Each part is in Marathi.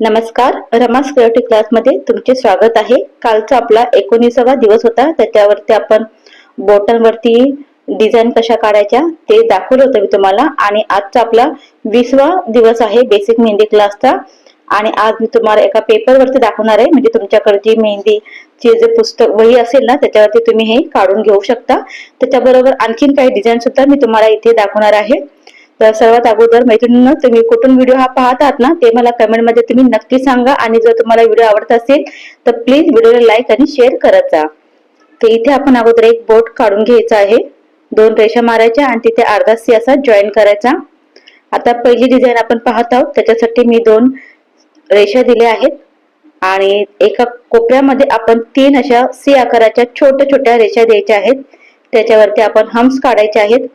नमस्कार रमा सिक्युरिटी क्लासमध्ये तुमचे स्वागत आहे. कालचा आपला एकोणीसावा दिवस होता. त्याच्यावरती आपण बोटांवरती डिझाईन कशा काढायच्या ते दाखवलं होतं मी तुम्हाला. आणि आजचा आपला वीसवा दिवस आहे बेसिक मेहंदी क्लासचा आणि आज मी तुम्हाला एका पेपरवरती दाखवणार आहे. म्हणजे तुमच्याकडे जी मेहंदीची जे पुस्तक वही असेल ना त्याच्यावरती तुम्ही हे काढून घेऊ शकता. त्याच्याबरोबर आणखीन काही डिझाईन सुद्धा मी तुम्हाला इथे दाखवणार आहे. तर सर्वात अगोदर मैत्रिणींना तुम्ही कुठून व्हिडिओ हा पाहत आहात ना ते मला कमेंटमध्ये तुम्ही नक्की सांगा. आणि जर तुम्हाला व्हिडिओ आवडत असेल तर प्लीज व्हिडिओला लाईक आणि शेअर करत जा. तर इथे आपण अगोदर एक बोट काढून घ्यायचा आहे. दोन रेषा मारायच्या आणि तिथे अर्धा सी असा जॉईन करायचा. आता पहिली डिझाईन आपण पाहत आहोत. त्याच्यासाठी मी दोन रेषा दिल्या आहेत. आणि एका कोपऱ्यामध्ये आपण तीन अशा सी आकाराच्या छोट्या छोट्या रेषा द्यायच्या आहेत. त्याच्यावरती आपण हम्स काढायचे आहेत.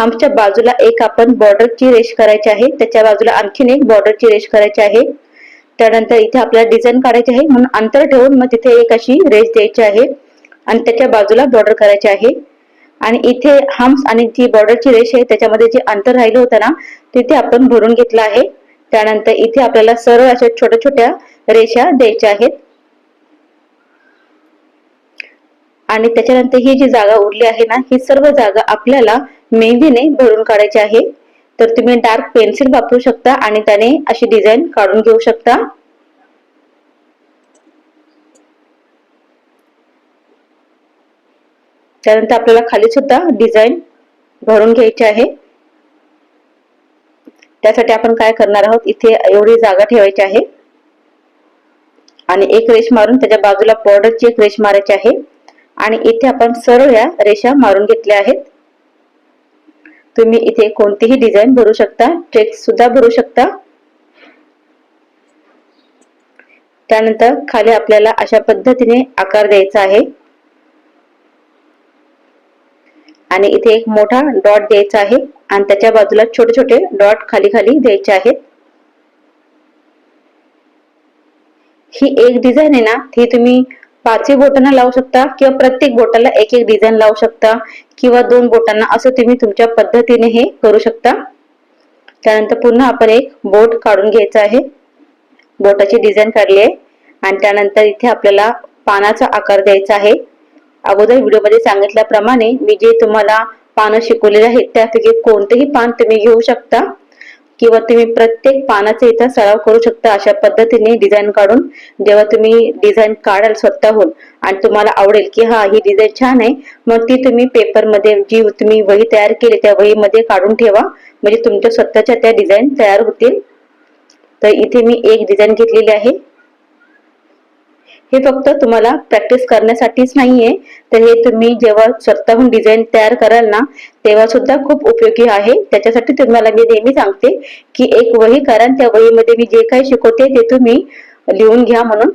हम्पच्या बाजूला एक आपण बॉर्डरची रेश करायची आहे. त्याच्या बाजूला आणखीन एक बॉर्डरची रेश करायची आहे. त्यानंतर इथे आपल्याला डिझाईन काढायची आहे. म्हणून अंतर ठेवून मग तिथे एक अशी रेश द्यायची आहे. आणि त्याच्या बाजूला बॉर्डर करायची आहे. आणि इथे हम्स आणि जी बॉर्डरची रेश आहे. त्याच्यामध्ये जे अंतर राहिलं होतं ना तिथे आपण भरून घेतलं आहे. त्यानंतर इथे आपल्याला सरळ अशा छोट्या छोट्या रेषा द्यायच्या आहेत. आणि त्याच्यानंतर ही जी जागा उरली आहे ना ही सर्व जागा आपल्याला मेहंदीने भरून काढायची आहे. तर तुम्ही डार्क पेन्सिल वापरू शकता आणि त्याने अशी डिझाईन काढून घेऊ शकता. त्यानंतर आपल्याला खाली सुद्धा डिझाईन भरून घ्यायची आहे. त्यासाठी आपण काय करणार आहोत? इथे एवढी जागा ठेवायची आहे. आणि एक रेष मारून त्याच्या बाजूला बॉर्डरची एक रेष मारायची आहे. आणि इथे आपण सरळ या रेषा मारून घेतल्या आहेत. तुम्ही इथे कोणतीही डिझाईन भरू शकता टेक्स्ट सुद्धा भरू शकता. त्यानंतर खाली आपल्याला अशा पद्धतीने आकार द्यायचा आहे. आणि इथे एक मोठा डॉट द्यायचा आहे आणि त्याच्या बाजूला छोटे छोटे डॉट खाली खाली द्यायचे आहेत. ही एक डिझाईन आहे ना ती तुम्ही पाचही बोटांना लावू शकता किंवा प्रत्येक बोटाला एक एक डिझाईन लावू शकता किंवा दोन बोटांना असं तुम्ही तुमच्या पद्धतीने हे करू शकता. त्यानंतर पुन्हा आपण एक बोट काढून घ्यायचा आहे. बोटाची डिझाईन काढली आहे. आणि त्यानंतर इथे आपल्याला पानाचा आकार द्यायचा आहे. अगोदर व्हिडिओमध्ये सांगितल्याप्रमाणे मी जे तुम्हाला पानं शिकवलेले आहेत त्यापैकी कोणतेही पान तुम्ही घेऊ शकता. किंवा तुम्ही प्रत्येक पानाचा इथं सराव करू शकता अशा पद्धतीने डिझाईन काढून. जेव्हा तुम्ही डिझाईन काढाल स्वतःहून आणि तुम्हाला आवडेल की हा ही डिझाईन छान आहे मग ती तुम्ही पेपरमध्ये जी तुम्ही वही तयार केली त्या वहीमध्ये काढून ठेवा. म्हणजे तुमच्या स्वतःच्या त्या डिझाईन तयार होतील. तर इथे मी एक डिझाईन घेतलेली आहे. हे फक्त तुम्हाला प्रॅक्टिस करण्यासाठीच नाहीये. तर हे तुम्ही जेव्हा स्वतःहून डिझाईन तयार कराल ना तेव्हा सुद्धा खूप उपयोगी आहे. त्याच्यासाठी तुम्हाला मी नेहमी सांगते की एक वही कारण त्या वहीमध्ये मी जे काही शिकवते ते तुम्ही लिहून घ्या म्हणून.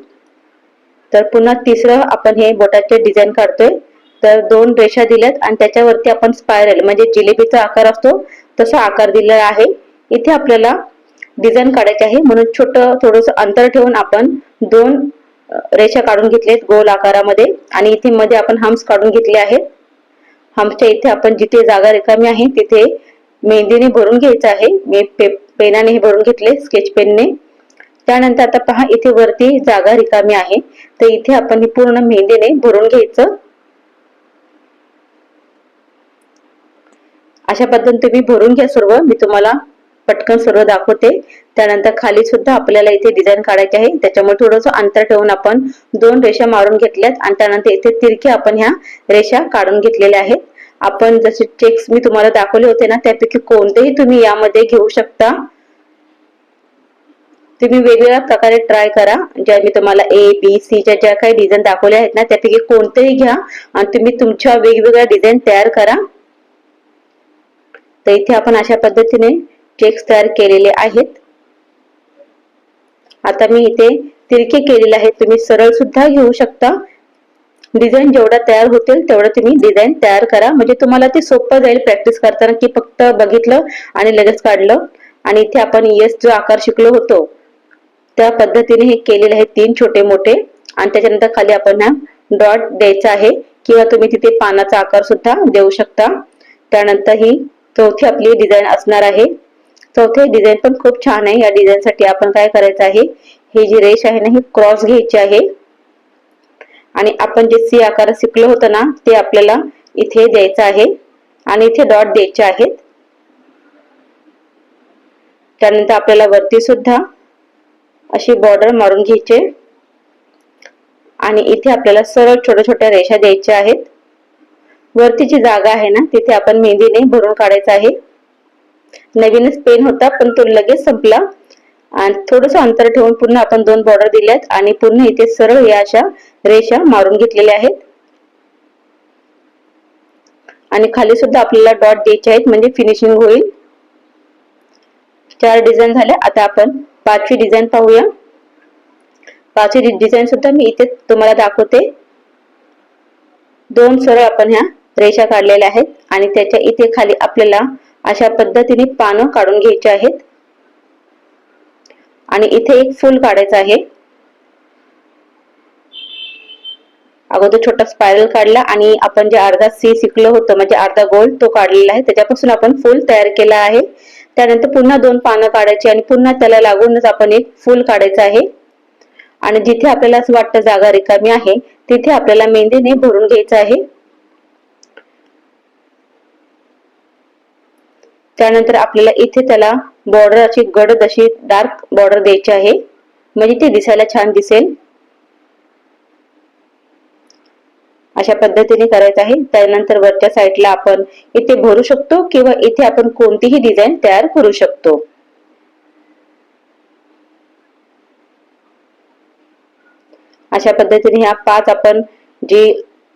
तर पुन्हा तिसरं आपण हे बोटाचे डिझाईन काढतोय. तर दोन रेषा दिल्यात आणि त्याच्यावरती आपण स्पायरल म्हणजे जिलेबीचा आकार असतो तसा आकार दिलेला आहे. इथे आपल्याला डिझाईन काढायचे आहे. म्हणून छोटं थोडस अंतर ठेवून आपण दोन रेषा काढून घेतलेत गोल आकारामध्ये. आणि इथे मध्ये आपण हम्स काढून घेतले आहेत. हम्सच्या इथे आपण जिथे जागा रिकामी आहे तिथे मेहंदीने भरून घ्यायचं आहे. मी पे पेनाने भरून घेतले स्केच पेनने त्यानंतर आता पहा इथे वरती जागा रिकामी आहे. तर इथे आपण ही पूर्ण मेहंदीने भरून घ्यायचं. अशा पद्धतीने तुम्ही भरून घ्या सर्व. मी तुम्हाला पटकन सर्व दाखवते. त्यानंतर खाली सुद्धा आपल्याला इथे डिझाईन काढायची आहे. त्याच्यामुळे थोडंसं अंतर ठेवून आपण दोन रेषा मारून घेतल्यात आणि त्यानंतर इथे तिरके आपण ह्या रेषा काढून घेतलेल्या आहेत. आपण जसे चेक्स मी तुम्हाला दाखवले होते ना त्यापैकी कोणतेही तुम्ही यामध्ये घेऊ शकता. तुम्ही वेगवेगळ्या प्रकारे ट्राय करा. ज्या मी तुम्हाला ए बी सीच्या ज्या काही डिझाईन दाखवल्या आहेत ना त्यापैकी कोणतेही घ्या आणि तुम्ही तुमच्या वेगवेगळ्या डिझाईन तयार करा. तर इथे आपण अशा पद्धतीने चेक्स तयार केलेले आहेत. आता मी इथे तिरके केलेले आहे. तुम्ही सरळ सुद्धा घेऊ शकता. डिझाईन जेवढा तयार होतील तेवढं तुम्ही डिझाईन तयार करा. म्हणजे तुम्हाला ते सोपं जाईल प्रॅक्टिस करताना की फक्त बघितलं आणि लगेच काढलं. आणि इथे आपण यस जो आकार शिकलो होतो त्या पद्धतीने हे केलेले आहे तीन छोटे मोठे. आणि त्याच्यानंतर खाली आपण हा डॉट द्यायचा आहे. किंवा तुम्ही तिथे पानाचा आकार सुद्धा देऊ शकता. त्यानंतर ही चौथी आपली डिझाईन असणार आहे. चौथे डिझाईन पण खूप छान आहे. या डिझाईन साठी आपण काय करायचं आहे? ही जी रेष आहे ना ही क्रॉस घ्यायची आहे. आणि आपण जे सी आकार शिकलो होतं ना ते आपल्याला इथे द्यायचं आहे. आणि इथे डॉट द्यायचे आहेत. त्यानंतर आपल्याला वरती सुद्धा अशी बॉर्डर मारून घ्यायचे. आणि इथे आपल्याला सरळ छोट्या छोट्या रेषा द्यायच्या आहेत. वरती जी जागा आहे ना तिथे आपण मेहंदीने भरून काढायचं आहे. नवीनच पेन होता पण तो लगेच संपला. आणि थोडस अंतर ठेवून पुन्हा आपण दोन बॉर्डर दिल्यात आणि पुन्हा इथे सरळ या अशा रेषा मारून घेतलेल्या आहेत. आणि खाली सुद्धा आपल्याला डॉट द्यायचे आहेत म्हणजे फिनिशिंग होईल. चार डिझाईन झाल्या. आता आपण पाचवी डिझाईन पाहूया. पाचवी डिझाईन सुद्धा मी इथे तुम्हाला दाखवते. दोन सरळ आपण ह्या रेषा काढलेल्या आहेत आणि त्याच्या इथे खाली आपल्याला अशा पद्धतीने पानं काढून घ्यायची आहेत. आणि इथे एक फुल काढायचं आहे. अगोदर छोटा स्पायरल काढला आणि आपण जे अर्धा सी शिकलो होतो म्हणजे अर्धा गोल तो काढलेला आहे त्याच्यापासून आपण फुल तयार केला आहे. त्यानंतर पुन्हा दोन पानं काढायची आणि पुन्हा त्याला लागूनच आपण एक फुल काढायचं आहे. आणि जिथे आपल्याला असं वाटतं जागा रिकामी आहे तिथे आपल्याला मेहंदीने भरून घ्यायचं आहे. त्यानंतर आपल्याला इथे त्याला बॉर्डर अशी गडद अशी डार्क बॉर्डर द्यायची आहे म्हणजे ते दिसायला छान दिसेल. अशा पद्धतीने करायचं आहे. त्यानंतर वरच्या साईडला आपण इथे भरू शकतो किंवा इथे आपण कोणतीही डिझाईन तयार करू शकतो. अशा पद्धतीने ह्या पाच आपण जी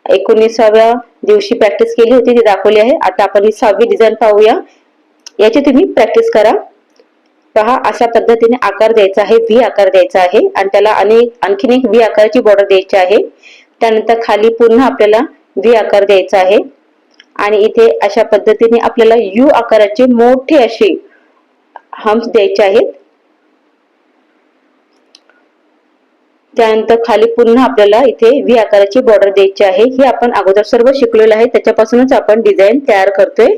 एकोणीसाव्या दिवशी प्रॅक्टिस केली होती ती दाखवली आहे. आता आपण ही सहावी डिझाईन पाहूया. याची तुम्ही प्रॅक्टिस करा. पहा अशा पद्धतीने आकार द्यायचा आहे व्ही आकार द्यायचा आहे आणि त्याला अनेक आणखीन एक व्ही आकाराची बॉर्डर द्यायची आहे. त्यानंतर खाली पुन्हा आपल्याला व्ही आकार द्यायचा आहे. आणि इथे अशा पद्धतीने आपल्याला यू आकाराचे मोठे असे हम्स द्यायचे आहेत. त्यानंतर खाली पुन्हा आपल्याला इथे व्ही आकाराची बॉर्डर द्यायची आहे. ही आपण अगोदर सर्व शिकलेलं आहे. त्याच्यापासूनच आपण डिझाईन तयार करतोय.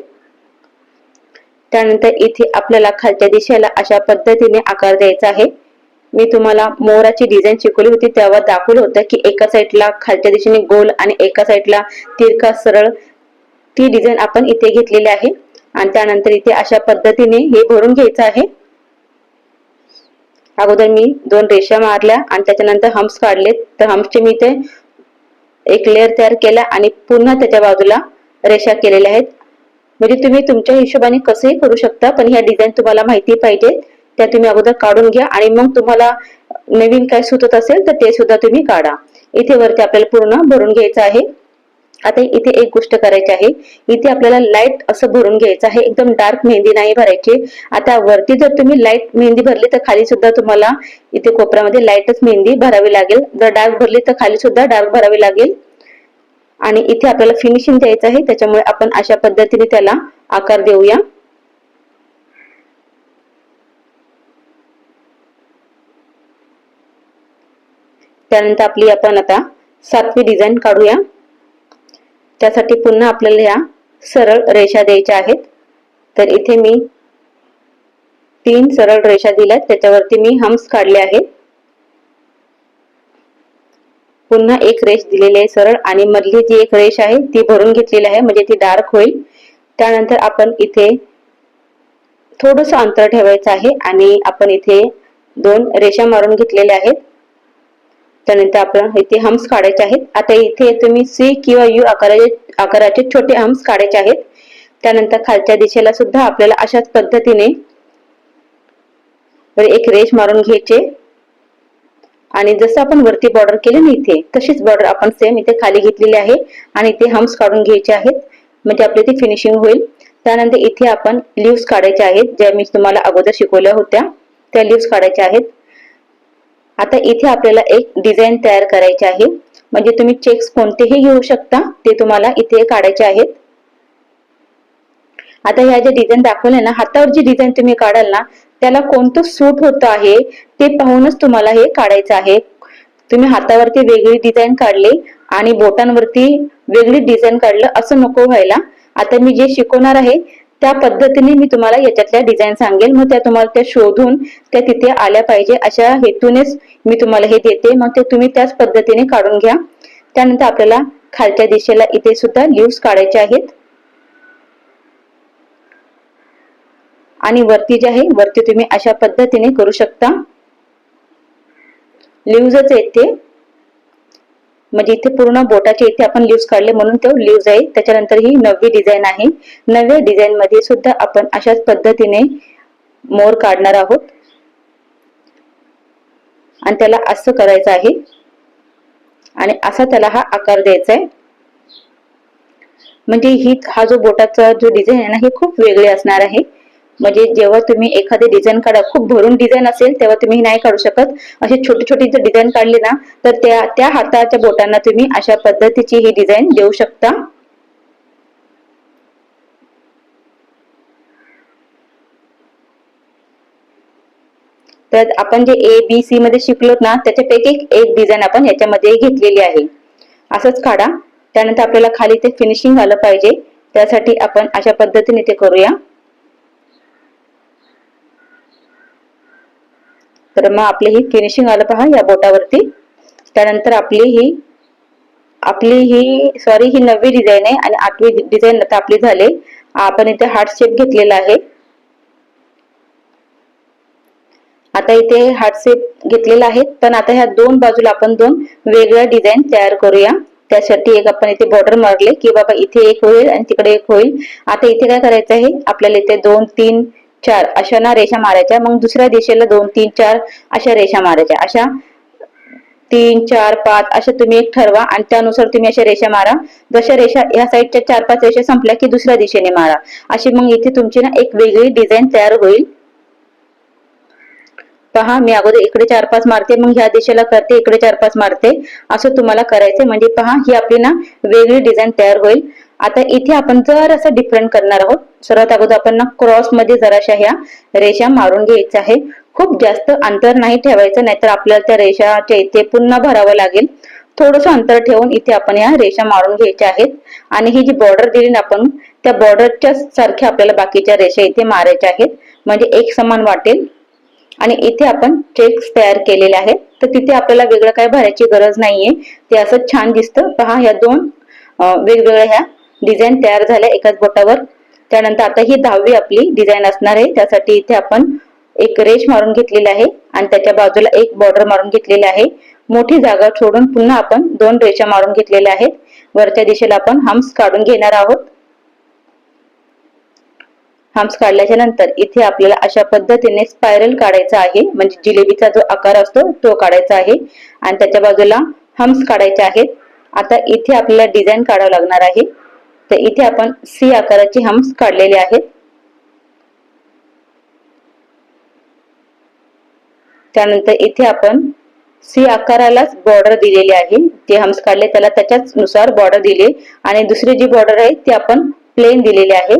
त्यानंतर इथे आपल्याला खालच्या दिशेला अशा पद्धतीने आकार द्यायचा आहे. मी तुम्हाला मोराची डिझाईन शिकवली होती तेव्हा दाखवलं होतं की एका साईडला खालच्या दिशेने गोल आणि एका साईडला तिरका सरळ ती डिझाईन आपण इथे घेतलेली आहे. आणि त्यानंतर इथे अशा पद्धतीने हे भरून घ्यायचं आहे. अगोदर मी दोन रेषा मारल्या आणि त्याच्यानंतर हम्स काढले तर हम्सचे मी इथे एक लेअर तयार केला आणि पुन्हा त्याच्या बाजूला रेषा केलेल्या आहेत. म्हणजे तुम्ही तुमच्या हिशोबाने कसंही करू शकता पण ह्या डिझाईन तुम्हाला माहिती पाहिजे. त्या तुम्ही अगोदर काढून घ्या आणि मग तुम्हाला नवीन काय सुचत असेल तर ते सुद्धा तुम्ही काढा. इथे वरती आपल्याला पूर्ण भरून घ्यायचं आहे. आता इथे एक गोष्ट करायची आहे. इथे आपल्याला लाइट असं भरून घ्यायचं आहे. एकदम डार्क मेहंदी नाही भरायची. आता वरती जर तुम्ही लाइट मेहंदी भरली तर खाली सुद्धा तुम्हाला इथे कोपऱ्यामध्ये लाईटच मेहंदी भरावी लागेल. जर डार्क भरली तर खाली सुद्धा डार्क भरावी लागेल. आणि इथे आपल्याला फिनिशिंग द्यायचं आहे त्याच्यामुळे आपण अशा पद्धतीने त्याला आकार देऊया. त्यानंतर आपली आपण आता सातवी डिझाईन काढूया. त्यासाठी पुन्हा आपल्याला ह्या सरळ रेषा द्यायच्या आहेत. तर इथे मी तीन सरळ रेषा दिल्यात त्याच्यावरती मी हम्स काढले आहेत. पुन्हा एक रेष दिलेली आहे सरळ आणि मधली जी एक रेष आहे ती भरून घेतलेली आहे म्हणजे ती डार्क होईल. त्यानंतर आपण इथे थोडस अंतर ठेवायचं आहे आणि आपण इथे दोन रेषा मारून घेतलेल्या आहेत. त्यानंतर आपण इथे हम्स काढायचे आहेत. आता इथे तुम्ही सी किंवा यू आकाराचे आकाराचे छोटे हम्स काढायचे आहेत. त्यानंतर खालच्या दिशेला सुद्धा आपल्याला अशाच पद्धतीने एक रेष मारून घ्यायचे. आणि जसं आपण वरती बॉर्डर केली ना इथे तशीच बॉर्डर आपण सेम इथे खाली घेतलेली आहे आणि इथे हम्स काढून घ्यायचे आहेत. म्हणजे आपली इथे फिनिशिंग होईल. त्यानंतर इथे आपण लिव्स काढायचे आहेत ज्या मी तुम्हाला अगोदर शिकवल्या होत्या. त्या लिव्स काढायच्या आहेत. आता इथे आपल्याला एक डिझाईन तयार करायचे आहे. म्हणजे तुम्ही चेक्स कोणतेही घेऊ शकता ते तुम्हाला इथे काढायचे आहेत. आता ह्या ज्या डिझाईन दाखवल्या ना हातावर जी डिझाईन तुम्ही काढाल ना त्याला कोणतं सूट होत आहे ते पाहूनच तुम्हाला हे काढायचं आहे. तुम्ही हातावरती वेगळी डिझाईन काढली आणि बोटांवरती वेगळी डिझाईन काढलं असं नको व्हायला. आता मी जे शिकवणार आहे त्या पद्धतीने मी तुम्हाला याच्यातल्या डिझाईन सांगेल. मग त्या तुम्हाला त्या शोधून त्या तिथे आल्या पाहिजे. अशा हेतूनेच मी तुम्हाला हे देते. मग ते तुम्ही त्याच पद्धतीने काढून घ्या. त्यानंतर आपल्याला खालच्या दिशेला इथे सुद्धा लिव्स काढायचे आहेत. आणि वरती जे आहे वरती तुम्ही अशा पद्धतीने करू शकता. लिव्हजच येते ते म्हणजे इथे पूर्ण बोटाचे इथे आपण लिव्ह काढले म्हणून तो लिव्ह आहे. त्याच्यानंतर ही नववी डिझाईन आहे. नव्या डिझाईन मध्ये सुद्धा आपण अशाच पद्धतीने मोर काढणार आहोत. आणि त्याला असं करायचं आहे. आणि असा त्याला हा आकार द्यायचा आहे. म्हणजे ही हा जो बोटाचा जो डिझाईन आहे ना हे खूप वेगळे असणार आहे. म्हणजे जेव्हा तुम्ही एखादी डिझाईन काढा खूप भरून डिझाईन असेल तेव्हा तुम्ही नाही काढू शकत. अशी छोटी छोटी जर डिझाईन काढली ना तर त्या त्या हाताच्या बोटांना तुम्ही अशा पद्धतीची ही डिझाईन देऊ शकता. तर आपण जे ए बी सी मध्ये शिकलो ना त्याच्यापैकी एक डिझाईन आपण याच्यामध्ये घेतलेली आहे. असंच काढा. त्यानंतर आपल्याला खाली ते फिनिशिंग आलं पाहिजे. त्यासाठी आपण अशा पद्धतीने ते करूया. तर मग आपली ही फिनिशिंग आलं पहा या बोटावरती. त्यानंतर आपली ही आपली ही सॉरी ही नववी डिझाईन आहे आणि आठवी डिझाईन आता आपली झाली. आपण इथे हार्ट शेप घेतलेला आहे. आता इथे हार्ट शेप घेतलेला आहे. पण आता ह्या दोन बाजूला आपण दोन वेगळ्या डिझाईन तयार करूया. त्यासाठी एक आपण इथे बॉर्डर मारले की बाबा इथे एक होईल आणि तिकडे एक होईल. आता इथे काय करायचं आहे? आपल्याला इथे दोन तीन चार. अशा ना रेषा मारायच्या. मग दुसऱ्या दिशेला दोन तीन चार अशा रेषा मारायच्या. अशा तीन चार पाच अशा तुम्ही एक ठरवा आणि त्यानुसार तुम्ही अशा रेषा मारा. जशा रेषा या साईडच्या चार पाच रेषा संपल्या की दुसऱ्या दिशेने मारा. अशी मग इथे तुमची ना एक वेगळी डिझाईन तयार होईल. पहा मी अगोदर इकडे चार पाच मारते. मग ह्या दिशेला करते इकडे चार पाच मारते. असं तुम्हाला करायचं म्हणजे पहा ही आपली ना वेगळी डिझाईन तयार होईल. आता इथे आपण जर असं डिफरंट करणार आहोत. सर्वात अगोदर आपण ना क्रॉसमध्ये जराशा ह्या रेषा मारून घ्यायच्या आहे खूप जास्त अंतर नाही ठेवायचं नाहीतर आपल्याला त्या रेषाच्या इथे पुन्हा भरावं लागेल. थोडस अंतर ठेवून इथे आपण या रेषा मारून घ्यायच्या आहेत. आणि ही जी बॉर्डर दिली ना आपण त्या बॉर्डरच्या सारख्या आपल्याला बाकीच्या रेषा इथे मारायच्या आहेत. म्हणजे एक समान वाटेल. आणि इथे आपण चेक्स तयार केलेले आहेत. तर तिथे आपल्याला वेगळं काय भरायची गरज नाहीये. ते असं छान दिसतं. पहा ह्या दोन वेगवेगळ्या ह्या डिझाईन तयार झाल्या एकाच बोटावर. त्यानंतर आता ही दहावी आपली डिझाईन असणार आहे. त्यासाठी इथे आपण एक रेश मारून घेतलेली आहे आणि त्याच्या बाजूला एक बॉर्डर मारून घेतलेली आहे. मोठी जागा सोडून पुन्हा आपण दोन रेषा मारून घेतलेल्या आहेत. वरच्या दिशेला आपण हम्स काढून घेणार आहोत. हम्स काढल्याच्या नंतर इथे आपल्याला अशा पद्धतीने स्पायरल काढायचा आहे. म्हणजे जिलेबीचा जो आकार असतो तो काढायचा आहे. आणि त्याच्या बाजूला हम्स काढायचे आहेत. आता इथे आपल्याला डिझाईन काढावं लागणार आहे. तर इथे आपण सी आकाराचे हम्स काढलेले आहेत. त्यानंतर इथे आपण सी आकारालाच बॉर्डर दिलेली आहे. जे हम्स काढले त्याला त्याच्याच नुसार बॉर्डर दिले. आणि दुसरी जी बॉर्डर आहे ती आपण प्लेन दिलेली आहे.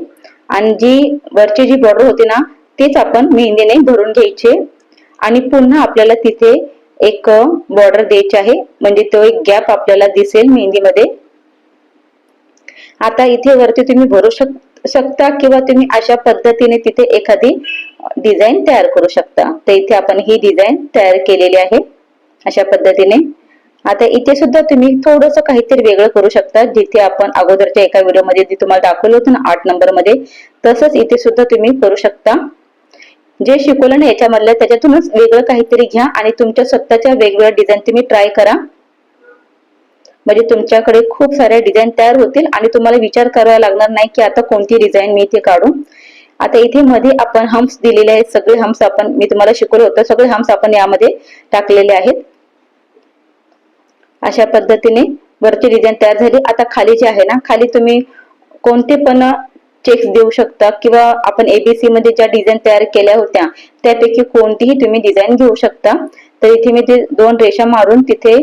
आणि जी वरची जी बॉर्डर होती ना तीच आपण मेहंदीने भरून घ्यायचे आणि पुन्हा आपल्याला तिथे एक बॉर्डर द्यायची आहे. म्हणजे तो एक गॅप आपल्याला दिसेल मेहंदीमध्ये. आता इथे वरती तुम्ही भरू शक शकता किंवा तुम्ही अशा पद्धतीने तिथे एखादी डिझाईन तयार करू शकता. तर इथे आपण ही डिझाईन तयार केलेली आहे. अशा पद्धतीने. आता इथे सुद्धा तुम्ही थोडस काहीतरी वेगळं करू शकता. जिथे आपण अगोदरच्या एका व्हिडिओमध्ये जे तुम्हाला दाखवलं होतं ना आठ नंबरमध्ये तसंच इथे सुद्धा तुम्ही करू शकता. जे शिकवलं ना याच्यामधलं त्याच्यातूनच वेगळं काहीतरी घ्या आणि तुमच्या स्वतःच्या वेगवेगळ्या डिझाईन तुम्ही ट्राय करा. म्हणजे तुमच्याकडे खूप साऱ्या डिझाईन तयार होतील आणि तुम्हाला विचार करावा लागणार नाही की आता कोणती डिझाईन मी इथे काढू. आता इथे मध्ये आपण हम्स दिलेले आहेत सगळे हम्स आपण मी तुम्हाला शिकवलं होतं सगळे हम्स आपण यामध्ये टाकलेले आहेत. अशा पद्धतीने वरची डिझाईन तयार झाली. आता खाली जे आहे ना खाली तुम्ही कोणते पण चेक्स देऊ शकता किंवा आपण एबीसी मध्ये ज्या डिझाईन तयार केल्या होत्या त्यापैकी कोणतीही तुम्ही डिझाईन घेऊ शकता. तर इथे मी ते दोन रेषा मारून तिथे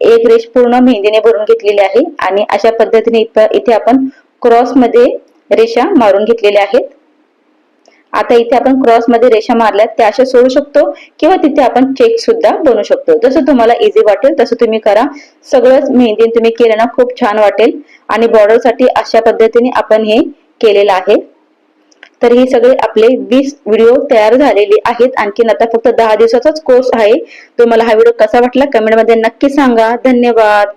एक रेष पूर्ण मेहंदीने भरून घेतलेली आहे आणि अशा पद्धतीने इथे आपण क्रॉसमध्ये रेषा मारून घेतलेल्या आहेत. आता इथे आपण क्रॉसमध्ये रेषा मारल्या त्या अशा सोडू शकतो किंवा तिथे आपण चेक सुद्धा बनवू शकतो. जसं तुम्हाला इझी वाटेल तसं तुम्ही करा. सगळंच मेहंदी तुम्ही केलं ना खूप छान वाटेल. आणि बॉर्डरसाठी अशा पद्धतीने आपण हे केलेलं आहे. तर हे सगळे आपले वीस व्हिडिओ तयार झालेले आहेत. आणखीन आता फक्त दहा दिवसाचाच कोर्स आहे. तुम्हाला हा व्हिडिओ कसा वाटला? कमेंटमध्ये नक्की सांगा. धन्यवाद.